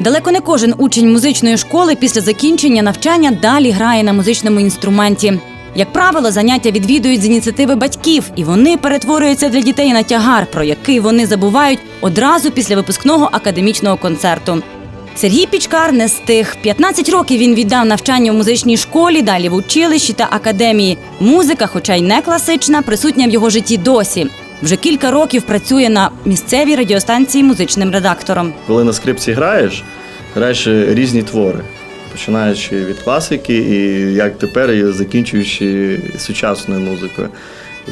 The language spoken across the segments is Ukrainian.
Далеко не кожен учень музичної школи після закінчення навчання далі грає на музичному інструменті. Як правило, заняття відвідують з ініціативи батьків, і вони перетворюються для дітей на тягар, про який вони забувають одразу після випускного академічного концерту. Сергій Пічкар не з тих. 15 років він віддав навчання в музичній школі, далі в училищі та академії. Музика, хоча й не класична, присутня в його житті досі. Вже кілька років працює на місцевій радіостанції музичним редактором. Коли на скрипці граєш, граєш різні твори, починаючи від класики, і як тепер, і закінчуючи сучасною музикою.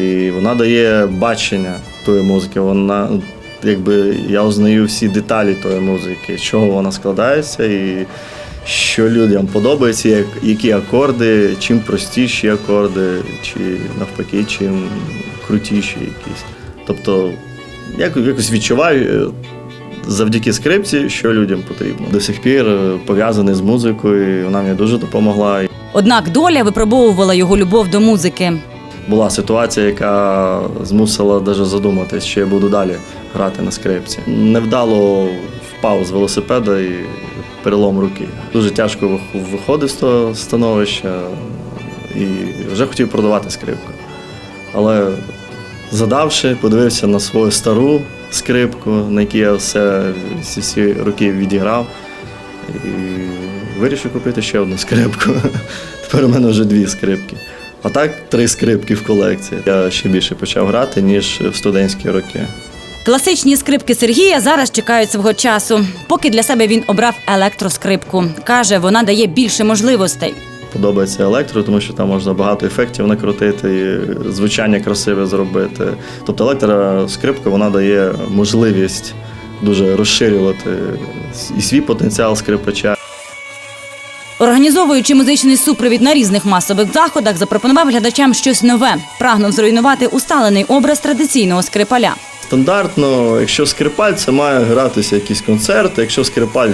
І вона дає бачення тої музики. Вона, якби я узнаю всі деталі тої музики, з чого вона складається, і що людям подобається, як, які акорди, чим простіші акорди, чи навпаки, чим крутіші якісь. Тобто, як, якось відчуваю е, завдяки скрипці, що людям потрібно. До сих пір е, пов'язаний з музикою, і вона мені дуже допомогла. Однак доля випробовувала його любов до музики. Була ситуація, яка змусила навіть задуматись, що я буду далі грати на скрипці. Невдало впав з велосипеда і перелом руки. Дуже тяжко виходив з того становища і вже хотів продавати скрипку. Але задавши, подивився на свою стару скрипку, на якій я все всі, роки відіграв. І вирішив купити ще одну скрипку. Тепер у мене вже дві скрипки. А так три скрипки в колекції. Я ще більше почав грати, ніж в студентські роки. Класичні скрипки Сергія зараз чекають свого часу. Поки для себе він обрав електроскрипку. Каже, вона дає більше можливостей. Подобається електро, тому що там можна багато ефектів накрутити, і звучання красиве зробити. Тобто електроскрипка вона дає можливість дуже розширювати і свій потенціал скрипача. Організовуючи музичний супровід на різних масових заходах, запропонував глядачам щось нове. Прагнув зруйнувати усталений образ традиційного скрипаля. Стандартно, якщо скрипаль, це має гратися якийсь концерт. Якщо скрипаль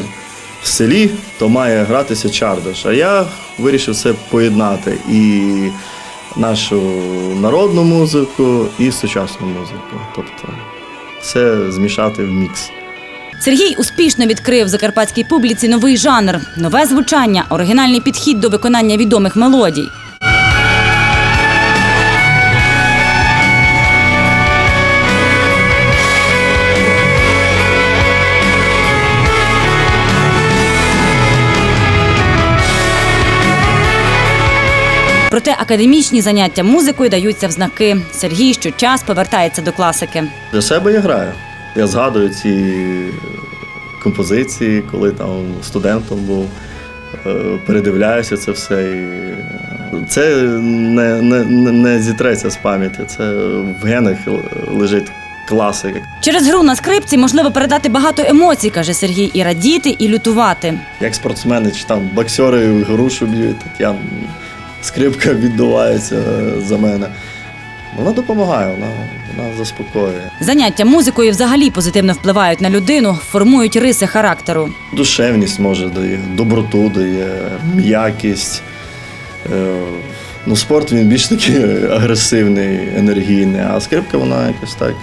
в селі, то має гратися чардаш. А я вирішив це поєднати і нашу народну музику, і сучасну музику. Тобто все змішати в мікс. Сергій успішно відкрив закарпатській публіці новий жанр, нове звучання, оригінальний підхід до виконання відомих мелодій. Академічні заняття музикою даються в знаки. Сергій щочас повертається до класики. Для себе я граю. Я згадую ці композиції, коли там студентом був, е, передивляюся це все. І це не, не, не- не зітреться з пам'яті, це в генах лежить класика. Через гру на скрипці можливо передати багато емоцій, каже Сергій, і радіти, і лютувати. Як спортсмени чи там боксери грушу б'ють, так я скрипка віддувається за мене. Вона допомагає, вона, вона заспокоює. Заняття музикою взагалі позитивно впливають на людину, формують риси характеру. Душевність може дає, доброту дає, м'якість. Е, Ну, спорт він більш такий агресивний, енергійний, а скрипка вона якось так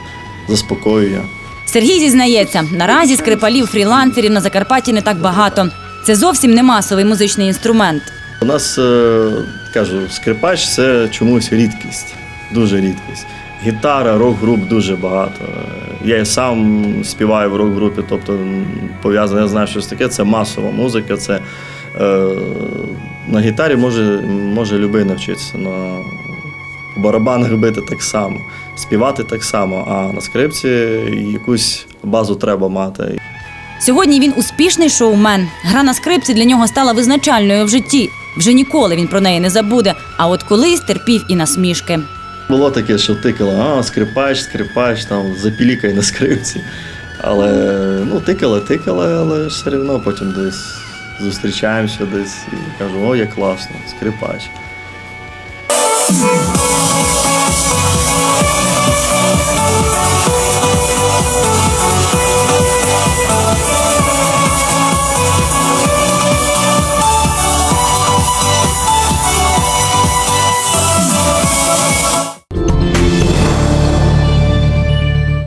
заспокоює. Сергій зізнається, наразі скрипалів фрілансерів на Закарпатті не так багато. Це зовсім не масовий музичний інструмент. У нас, е, кажу, скрипач це чомусь рідкість, дуже рідкість. Гітара, рок-груп дуже багато. Я і сам співаю в рок-групі, тобто пов'язане, я знаю, що це таке, це масова музика, це е, на гітарі може, може любий навчитися. На барабанах бити так само, співати так само, а на скрипці якусь базу треба мати. Сьогодні він успішний шоумен. Гра на скрипці для нього стала визначальною в житті. Вже ніколи він про неї не забуде. А от колись терпів і насмішки. Було таке, що тикало, а, скрипач, скрипач, там запілікай на скрипці. Але ну, тикали, тикали, але все одно потім десь зустрічаємося десь і кажу, о, як класно, скрипач.